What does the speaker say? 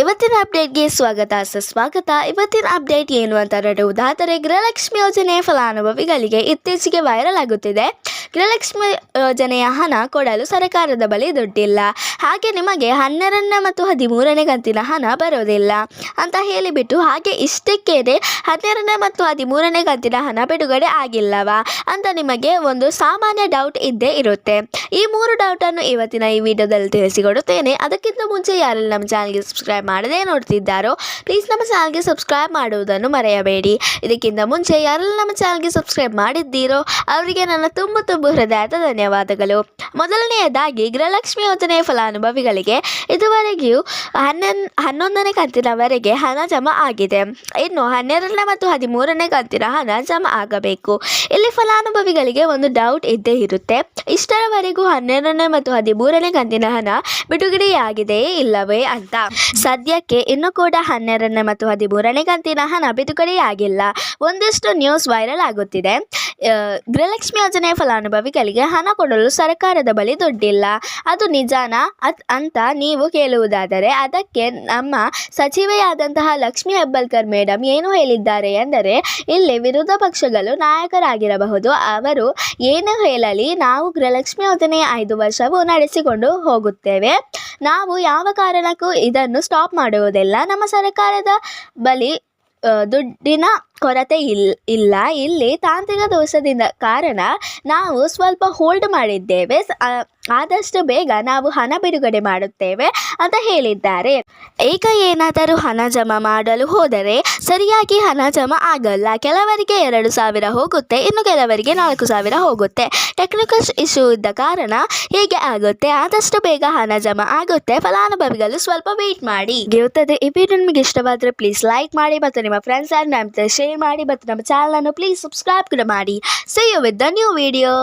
ಇವತ್ತಿನ ಅಪ್ಡೇಟ್ಗೆ ಸ್ವಾಗತ. ಸುಸ್ವಾಗತ ಇವತ್ತಿನ ಅಪ್ಡೇಟ್ ಏನು ಅಂತ ನೋಡುವುದಾದರೆ ಗೃಹಲಕ್ಷ್ಮಿ ಯೋಜನೆ ಫಲಾನುಭವಿಗಳಿಗೆ ಇತ್ತೀಚೆಗೆ ವೈರಲ್ ಆಗುತ್ತಿದೆ. ಗೃಹಲಕ್ಷ್ಮಿ ಯೋಜನೆಯ ಹಣ ಕೊಡಲು ಸರ್ಕಾರದ ಬಳಿ ದುಡ್ಡಿಲ್ಲ. ಹಾಗೆ ನಿಮಗೆ ಹನ್ನೆರಡನೇ ಮತ್ತು ಹದಿಮೂರನೇ ಕಂತಿನ ಹಣ ಬರೋದಿಲ್ಲ ಅಂತ ಹೇಳಿಬಿಟ್ಟು ಹಾಗೆ ಇಷ್ಟಕ್ಕೇನೆ ಹನ್ನೆರಡನೇ ಮತ್ತು ಹದಿಮೂರನೇ ಕಂತಿನ ಹಣ ಬಿಡುಗಡೆ ಆಗಿಲ್ಲವಾ ಅಂತ ನಿಮಗೆ ಒಂದು ಸಾಮಾನ್ಯ ಡೌಟ್ ಇದ್ದೇ ಇರುತ್ತೆ. ಈ ಮೂರು ಡೌಟನ್ನು ಇವತ್ತಿನ ಈ ವಿಡಿಯೋದಲ್ಲಿ ತಿಳಿಸಿಕೊಡುತ್ತೇನೆ. ಅದಕ್ಕಿಂತ ಮುಂಚೆ ಯಾರೆಲ್ಲ ನಮ್ಮ ಚಾನಲ್ಗೆ ಸಬ್ಸ್ಕ್ರೈಬ್ ಮಾಡದೇ ನೋಡ್ತಿದ್ದಾರೋ ಪ್ಲೀಸ್ ನಮ್ಮ ಚಾನಲ್ಗೆ ಸಬ್ಸ್ಕ್ರೈಬ್ ಮಾಡುವುದನ್ನು ಮರೆಯಬೇಡಿ. ಇದಕ್ಕಿಂತ ಮುಂಚೆ ಯಾರೆಲ್ಲ ನಮ್ಮ ಚಾನಲ್ಗೆ ಸಬ್ಸ್ಕ್ರೈಬ್ ಮಾಡಿದ್ದೀರೋ, ಅವರಿಗೆ ನನ್ನ ತುಂಬ ತುಂಬ ಹೃದಯದ ಧನ್ಯವಾದಗಳು. ಮೊದಲನೆಯದಾಗಿ, ಗೃಹಲಕ್ಷ್ಮಿ ಯೋಜನೆಯ ಫಲಾನುಭವಿಗಳಿಗೆ ಇದುವರೆಗೂ ಹನ್ನೊಂದು ಹನ್ನೊಂದನೇ ಕಂತಿನವರೆಗೆ ಹಣ ಜಮಾ ಆಗಿದೆ. ಇನ್ನು ಹನ್ನೆರಡನೇ ಮತ್ತು ಹದಿಮೂರನೇ ಕಂತಿನ ಹಣ ಜಮಾ ಆಗಬೇಕು. ಇಲ್ಲಿ ಫಲಾನುಭವಿಗಳಿಗೆ ಒಂದು ಡೌಟ್ ಇದ್ದೇ ಇರುತ್ತೆ. ಇಷ್ಟರವರೆಗೂ ಹನ್ನೆರಡನೇ ಮತ್ತು ಹದಿಮೂರನೇ ಕಂತಿನ ಹಣ ಬಿಡುಗಡೆಯಾಗಿದೆಯೇ ಇಲ್ಲವೇ ಅಂತ. ಸದ್ಯಕ್ಕೆ ಇನ್ನೂ ಕೂಡ ಹನ್ನೆರಡನೇ ಮತ್ತು ಹದಿಮೂರನೇ ಕಂತಿನ ಹಣ ಬಿಡುಗಡೆಯಾಗಿಲ್ಲ. ಒಂದಿಷ್ಟು ನ್ಯೂಸ್ ವೈರಲ್ ಆಗುತ್ತಿದೆ. ಗೃಹಲಕ್ಷ್ಮಿ ಯೋಜನೆಯ ಫಲಾನುಭವಿಗಳಿಗೆ ಹಣ ಕೊಡಲು ಸರ್ಕಾರದ ಬಳಿ ದುಡ್ಡಿಲ್ಲ. ಅದು ನಿಜಾನಾ? ಅಂತ ನೀವು ಕೇಳುವುದಾದರೆ ಅದಕ್ಕೆ ನಮ್ಮ ಸಚಿವೆಯಾದಂತಹ ಲಕ್ಷ್ಮಿ ಹೆಬ್ಬಾಳ್ಕರ್ ಮೇಡಮ್ ಏನು ಹೇಳಿದ್ದಾರೆ ಎಂದರೆ, ಇಲ್ಲಿ ವಿರೋಧ ಪಕ್ಷಗಳು ನಾಯಕರಾಗಿರಬಹುದು. ಅವರು ಏನು ಹೇಳಲಿ, ನಾವು ಗೃಹಲಕ್ಷ್ಮಿ ಯೋಜನೆಯ ಐದು ವರ್ಷವೂ ನಡೆಸಿಕೊಂಡು ಹೋಗುತ್ತೇವೆ. ನಾವು ಯಾವ ಕಾರಣಕ್ಕೂ ಇದನ್ನು ಸ್ಟಾಪ್ ಮಾಡುವುದಿಲ್ಲ. ನಮ್ಮ ಸರ್ಕಾರದ ಬಳಿ ದುಡ್ಡಿನ ಕೊರತೆ ಇಲ್, ಇಲ್ಲ. ಇಲ್ಲಿ ತಾಂತ್ರಿಕ ದೋಷದಿಂದ ಕಾರಣ ನಾವು ಸ್ವಲ್ಪ ಹೋಲ್ಡ್ ಮಾಡಿದ್ದೇವೆ. ಆದಷ್ಟು ಬೇಗ ನಾವು ಹಣ ಬಿಡುಗಡೆ ಮಾಡುತ್ತೇವೆ ಅಂತ ಹೇಳಿದ್ದಾರೆ. ಈಗ ಏನಾದರೂ ಹಣ ಜಮಾ ಮಾಡಲು ಹೋದರೆ ಸರಿಯಾಗಿ ಹಣ ಜಮಾ ಆಗಲ್ಲ. ಕೆಲವರಿಗೆ ಎರಡು ಸಾವಿರ ಹೋಗುತ್ತೆ, ಇನ್ನು ಕೆಲವರಿಗೆ ನಾಲ್ಕು ಸಾವಿರ ಹೋಗುತ್ತೆ. ಟೆಕ್ನಿಕಲ್ ಇಶ್ಯೂ ಇದ್ದ ಕಾರಣ ಹೀಗೆ ಆಗುತ್ತೆ. ಆದಷ್ಟು ಬೇಗ ಹಣ ಜಮಾ ಆಗುತ್ತೆ. ಫಲಾನುಭವಿಗಳು ಸ್ವಲ್ಪ ವೇಟ್ ಮಾಡಿ. ಗೆಲ್ತದೆ ಈ ವಿಡಿಯೋ ನಿಮಗೆ ಇಷ್ಟವಾದರೆ ಪ್ಲೀಸ್ ಲೈಕ್ ಮಾಡಿ ಮತ್ತು ನಿಮ್ಮ ಫ್ರೆಂಡ್ಸ್ ಆ್ಯಂಡ್ ಮ್ಯಾಮ್ ಶೇರ್ ಮಾಡಿ ಮತ್ತು ನಮ್ಮ ಚಾನಲನ್ನು ಪ್ಲೀಸ್ ಸಬ್ಸ್ಕ್ರೈಬ್ ಕೂಡ ಮಾಡಿ. You with the new video